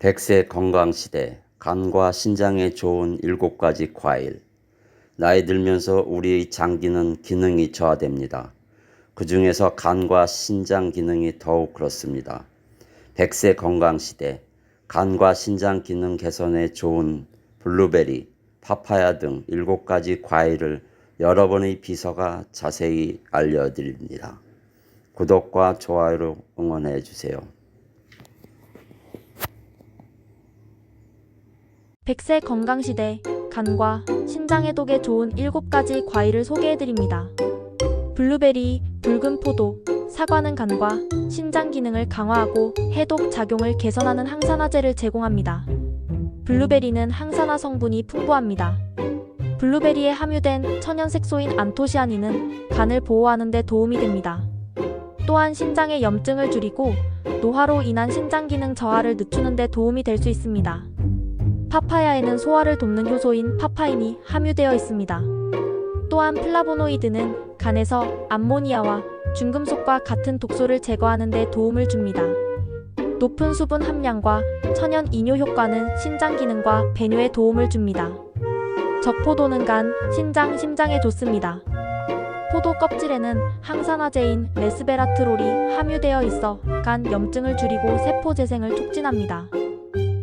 백세 건강시대 간과 신장에 좋은 일곱 가지 과일. 나이 들면서 우리의 장기는 기능이 저하됩니다. 그 중에서 간과 신장 기능이 더욱 그렇습니다. 백세 건강시대 간과 신장 기능 개선에 좋은 블루베리, 파파야 등 일곱 가지 과일을 여러분의 비서가 자세히 알려드립니다. 구독과 좋아요로 응원해 주세요. 백세 건강시대 간과 신장 해독에 좋은 7가지 과일을 소개해드립니다. 블루베리, 붉은 포도, 사과는 간과 신장 기능을 강화하고 해독 작용을 개선하는 항산화제를 제공합니다. 블루베리는 항산화 성분이 풍부합니다. 블루베리에 함유된 천연 색소인 안토시아닌은 간을 보호하는 데 도움이 됩니다. 또한 신장의 염증을 줄이고 노화로 인한 신장 기능 저하를 늦추는 데 도움이 될 수 있습니다. 파파야에는 소화를 돕는 효소인 파파인이 함유되어 있습니다. 또한 플라보노이드는 간에서 암모니아와 중금속과 같은 독소를 제거하는 데 도움을 줍니다. 높은 수분 함량과 천연 이뇨 효과는 신장 기능과 배뇨에 도움을 줍니다. 적포도는 간, 신장, 심장에 좋습니다. 포도 껍질에는 항산화제인 레스베라트롤이 함유되어 있어 간 염증을 줄이고 세포 재생을 촉진합니다.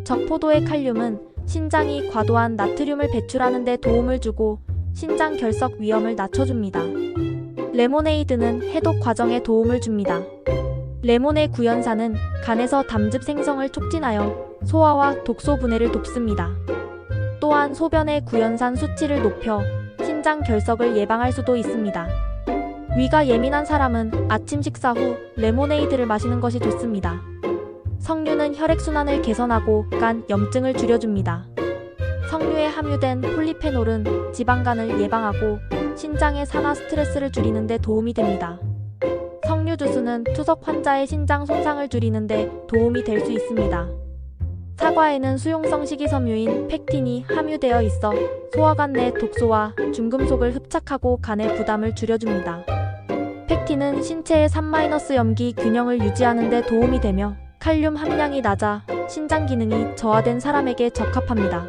적포도의 칼륨은 신장이 과도한 나트륨을 배출하는 데 도움을 주고 신장 결석 위험을 낮춰줍니다. 레모네이드는 해독 과정에 도움을 줍니다. 레몬의 구연산은 간에서 담즙 생성을 촉진하여 소화와 독소 분해를 돕습니다. 또한 소변의 구연산 수치를 높여 신장 결석을 예방할 수도 있습니다. 위가 예민한 사람은 아침 식사 후 레모네이드를 마시는 것이 좋습니다. 석류는 혈액순환을 개선하고 간 염증을 줄여줍니다. 석류에 함유된 폴리페놀은 지방간을 예방하고 신장의 산화 스트레스를 줄이는 데 도움이 됩니다. 석류 주스는 투석 환자의 신장 손상을 줄이는 데 도움이 될 수 있습니다. 사과에는 수용성 식이섬유인 팩틴이 함유되어 있어 소화관 내 독소와 중금속을 흡착하고 간의 부담을 줄여줍니다. 팩틴은 신체의 3- 염기 균형을 유지하는 데 도움이 되며 칼륨 함량이 낮아 신장 기능이 저하된 사람에게 적합합니다.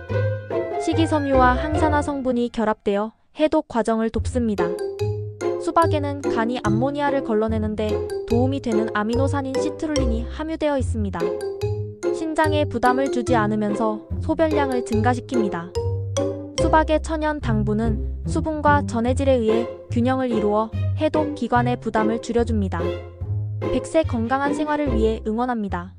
식이섬유와 항산화 성분이 결합되어 해독 과정을 돕습니다. 수박에는 간이 암모니아를 걸러내는데 도움이 되는 아미노산인 시트룰린이 함유되어 있습니다. 신장에 부담을 주지 않으면서 소변량을 증가시킵니다. 수박의 천연 당분은 수분과 전해질에 의해 균형을 이루어 해독 기관의 부담을 줄여줍니다. 백세 건강한 생활을 위해 응원합니다.